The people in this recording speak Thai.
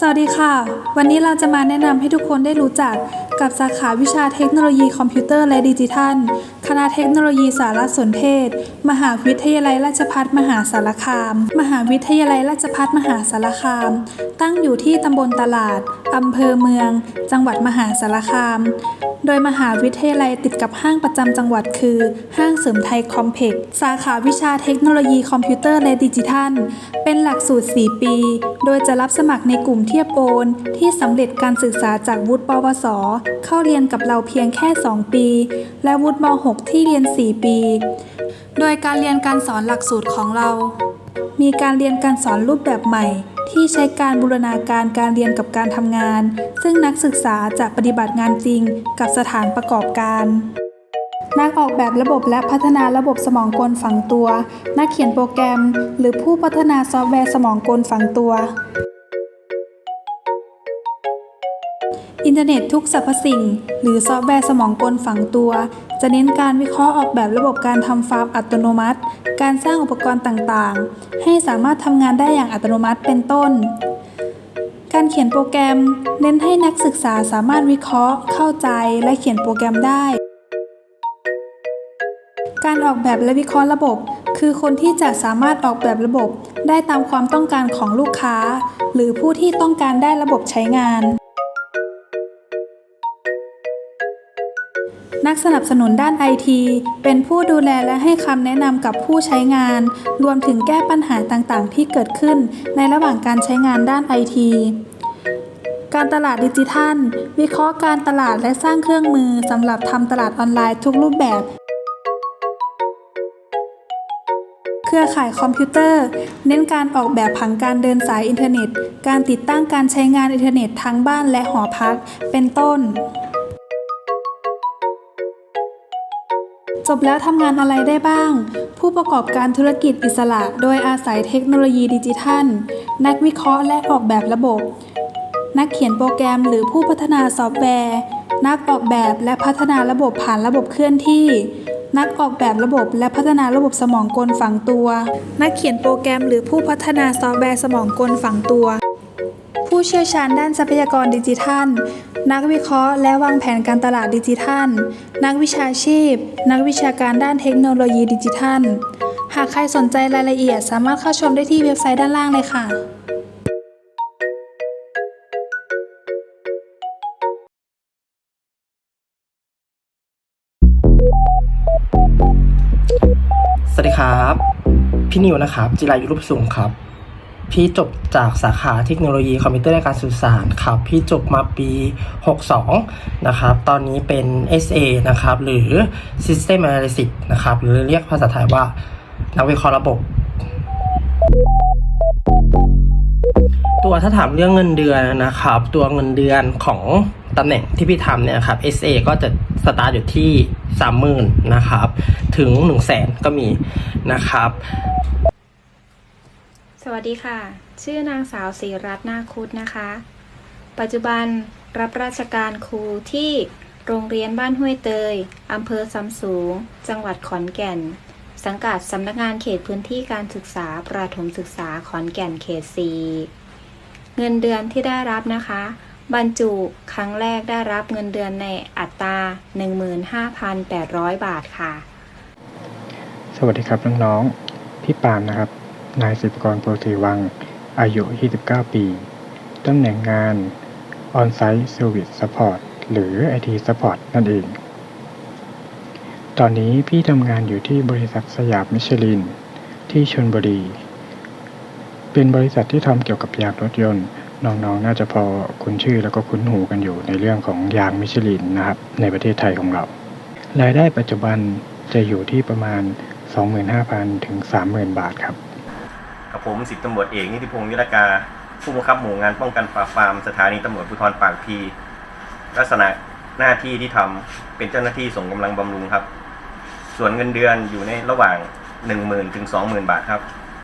สวัสดีค่ะ วันนี้เราจะมาแนะนำให้ทุกคนได้รู้จักกับสาขาวิชาเทคโนโลยีคอมพิวเตอร์และดิจิทัล คณะเทคโนโลยีสารสนเทศ มหาวิทยาลัยราชภัฏมหาสารคาม มหาวิทยาลัยราชภัฏมหาสารคาม ตั้งอยู่ที่ตำบลตลาดอำเภอเมือง จังหวัดมหาสารคาม โดยมหาวิทยาลัยติดกับห้างประจำจังหวัดคือ ห้างเสริมไทยคอมเพล็กซ์สาขาวิชาเทคโนโลยีคอมพิวเตอร์และดิจิทัล เป็นหลักสูตร 4 ปี โดยจะรับสมัครในกลุ่มเทียบโอน ที่สำเร็จการศึกษาจากวุฒิปวส เข้าเรียนกับเราเพียงแค่ 2 ปี และวุฒิม .6 ที่เรียน 4 ปี โดยการเรียนการสอนหลักสูตรของเรา มีการเรียนการสอนรูปแบบใหม่ ที่ใช้การบูรณาการการเรียนกับการทำงาน ซึ่งนักศึกษาจะปฏิบัติงานจริงกับสถานประกอบการนักออกแบบระบบและพัฒนาระบบสมองกลฝังตัว นักเขียนโปรแกรม หรือผู้พัฒนาซอฟต์แวร์สมองกลฝังตัว อินเทอร์เน็ตทุกสรรพสิ่ง หรือซอฟต์แวร์สมองกลฝังตัว จะเน้นการวิเคราะห์ออกแบบระบบการทำฟาร์มอัตโนมัติ การสร้างอุปกรณ์ต่างๆ ให้สามารถทำงานได้อย่างอัตโนมัติเป็นต้น การเขียนโปรแกรม เน้นให้นักศึกษาสามารถวิเคราะห์ เข้าใจและเขียนโปรแกรมได้ การออกแบบและวิเคราะห์ระบบ คือคนที่จะสามารถออกแบบระบบได้ตามความต้องการของลูกค้า หรือผู้ที่ต้องการได้ระบบใช้งาน นักสนับสนุนด้านไอทีเป็นผู้ดูแลและให้คำแนะนำกับผู้ใช้งาน รวมถึงแก้ปัญหาต่างๆ ที่เกิดขึ้นในระหว่างการใช้งานด้านไอทีการตลาดดิจิทัล วิเคราะห์การตลาดและสร้างเครื่องมือสำหรับทำตลาดออนไลน์ทุกรูปแบบเครือข่ายคอมพิวเตอร์ เน้นการออกแบบผังการเดินสายอินเทอร์เน็ต การติดตั้งการใช้งานอินเทอร์เน็ตทั้งบ้านและหอพัก เป็นต้น จบแล้วทำงานอะไรได้บ้าง ผู้ประกอบการธุรกิจอิสระ โดยอาศัยเทคโนโลยีดิจิทัล นักวิเคราะห์และออกแบบระบบ นักเขียนโปรแกรมหรือผู้พัฒนาซอฟต์แวร์ นักออกแบบและพัฒนาระบบผ่านระบบเคลื่อนที่ นักออกแบบระบบและพัฒนาระบบสมองกลฝังตัว นักเขียนโปรแกรมหรือผู้พัฒนาซอฟต์แวร์สมองกลฝังตัว ผู้เชี่ยวชาญด้านทรัพยากรดิจิทัล นักวิเคราะห์และวางแผนการตลาดดิจิทัล นักวิชาชีพ นักวิชาการด้านเทคโนโลยีดิจิทัล หากใครสนใจรายละเอียดสามารถเข้าชมได้ที่เว็บไซต์ด้านล่างเลยค่ะสวัสดีครับ พี่นิวนะครับ จิรายุรุปสูงครับ พี่จบจากสาขาเทคโนโลยีคอมพิวเตอร์และการสื่อสารครับพี่จบมาปี 62 นะครับ ตอนนี้เป็น SA นะครับ หรือ System Analysis นะครับ หรือเรียกภาษาไทยว่า นักวิเคราะห์ระบบ ตัวถ้าถามเรื่องเงินเดือนนะครับ ตัวเงินเดือนของตำแหน่งที่พี่ทำเนี่ยครับ SA ก็จะสตาร์ทอยู่ที่ 30,000 นะครับ ถึง 1 0 0 0 0แสนก็มีนะครับ สวัสดีค่ะ ชื่อนางสาวศรีรัตน์นาคุดนะคะ ปัจจุบันรับราชการครูที่โรงเรียนบ้านห้วยเตย อำเภอซำสูง จังหวัดขอนแก่น สังกัดสำนักงานเขตพื้นที่การศึกษาประถมศึกษาขอนแก่นเขต4เงินเดือนที่ได้รับนะคะ บรรจุครั้งแรกได้รับเงินเดือนในอัตรา 15,800 บาทค่ะ สวัสดีครับน้องๆพี่ปามนะครับ นายสิบกรโพธิวัง อายุ 29 ปี ตำแหน่งงาน On-Site Service Support หรือ IT Support นั่นเอง ตอนนี้พี่ทำงานอยู่ที่บริษัทสยามมิชลิน ที่ชลบุรี เป็นบริษัทที่ทำเกี่ยวกับยางรถยนต์ น้องๆน่าจะพอคุ้นชื่อแล้วก็คุ้นหูกันอยู่ในเรื่องของยางมิชลินนะครับในประเทศไทยของเรา รายได้ปัจจุบันจะอยู่ที่ประมาณ 25,000 ถึง 30,000 บาทครับ กับผมสิบตำรวจเอกนิติพงศ์นิรกา ผู้บังคับหมู่งานป้องกันปราบปรามสถานีตำรวจภูธรปากพี ลักษณะหน้าที่ที่ทำเป็นเจ้าหน้าที่ส่งกำลังบำรุงครับ ส่วนเงินเดือนอยู่ในระหว่าง 1 0,000 ถึง 20,000 บาทครับ